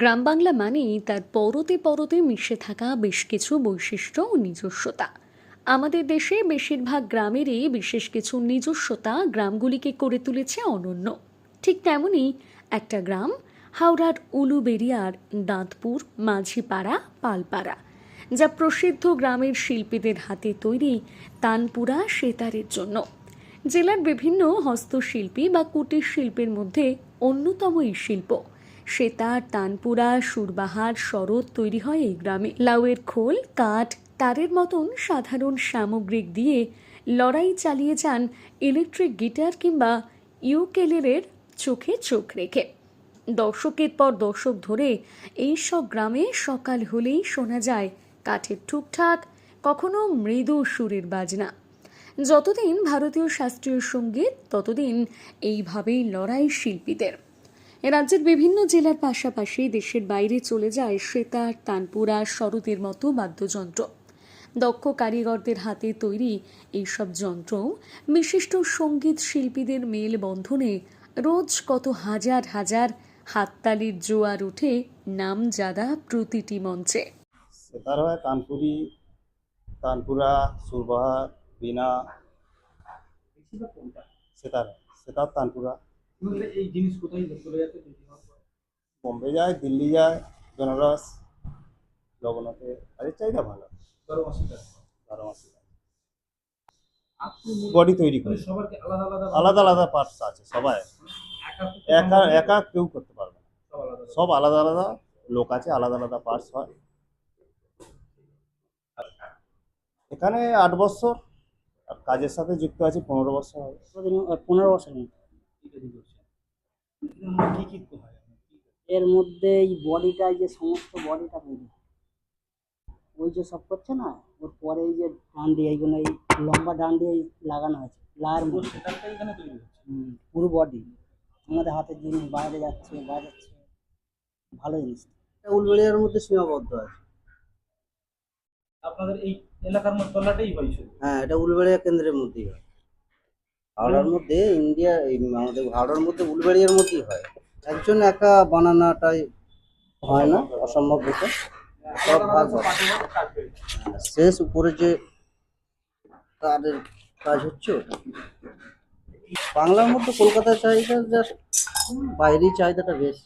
গ্রাম বাংলা মানেই তার পরতে পরতে মিশে থাকা বেশ কিছু বৈশিষ্ট্য ও নিজস্বতা। আমাদের দেশে বেশিরভাগ গ্রামেরই বিশেষ কিছু নিজস্বতা গ্রামগুলিকে করে তুলেছে অনন্য। ঠিক তেমনই একটা গ্রাম, হাওড়ার উলুবেরিয়ার দাঁতপুর, মাঝিপাড়া, পালপাড়া, যা প্রসিদ্ধ গ্রামের শিল্পীদের হাতে তৈরি তানপুরা সেতারের জন্য। জেলার বিভিন্ন হস্তশিল্পী বা কুটির শিল্পের মধ্যে অন্যতম এই শিল্প। সেতার, তানপুরা, সুরবাহার, শরৎ তৈরি হয় এই গ্রামে। লাউয়ের খোল, কাঠ, তারের মতন সাধারণ সামগ্রিক দিয়ে লড়াই চালিয়ে যান ইলেকট্রিক গিটার কিংবা ইউকেলেরের চোখে চোখ রেখে। দশকের পর দশক ধরে এই সব গ্রামে সকাল হলেই শোনা যায় কাঠের ঠুকঠাক, কখনো মৃদু সুরের বাজনা। যতদিন ভারতীয় শাস্ত্রীয় সংগীত, ততদিন এইভাবেই লড়াই শিল্পীদের। এ রাজ্যের বিভিন্ন জেলার পাশাপাশি দেশের বাইরে চলে যায় সেতার, তানপুরা, শরতের মতো বাদ্যযন্ত্র। দক্ষ কারিগরদের হাতে তৈরি এইসব যন্ত্র বিশিষ্ট সংগীত শিল্পীদের মেল বন্ধনে রোজ কত হাজার হাজার হাততালির জোয়ার ওঠে নামজাদা প্রতিটি মঞ্চে। সেতার হয় তানপুরি, তানপুরা সুরবাহার বিনা সেতার সেতার, তানপুরা। এই জিনিস কোথায় চলে যাচ্ছে তৈরি বোম্বে যায় দিল্লি যায় বেনারস লবণতে আরে চাহিদা ভালো। বারো মাসে বারো মাসে বডি তৈরি করে। আলাদা আলাদা আলাদা আলাদা পার্টস আছে সবাই। একা একা কেউ করতে পারবে না। সব আলাদা আলাদা। সব আলাদা আলাদা লোক আছে আলাদা আলাদা পার্টস হয়। এখানে আট বছর আর কাজের সাথে যুক্ত আছে পনেরো বছর হবে। পনেরো বছর। এর মধ্যে কি কি আপনার? কি কি? এর মধ্যে এই বডিটা যে সমস্ত বডিটা হয়। ওই যে সব করছে না ওর পরে এই যে ডান্ডি এইগুলো এই লম্বা ডান্ডি এই লাগানো আছে লার পুরো মধ্যে সেটআপটা এখানে তৈরি হচ্ছে হুম, পুরো বডি আমাদের হাতের জিনিস বাইরে যাচ্ছে বাজাচ্ছে ভালো জিনিস উলবেড়িয়ার মধ্যে সীমাবদ্ধ আছে আপনাদের এই এলাকার মধ্যে তলাটাই হয় হ্যাঁ এটা উলবেড়িয়া কেন্দ্রের মধ্যেই হয় হাওড়ার মধ্যে ইন্ডিয়া আমাদের হাওড়ার মধ্যে উলবেড়িয়ার মধ্যেই হয়। একজন একা বানানাটাই হয় না অসম্ভব ব্যাপার সব ভাগ শেষ উপরে যে তাদের কাজ হচ্ছে ওটা। বাংলার মধ্যে কলকাতার চাহিদা জাস্ট বাইরেই চাহিদাটা বেশি।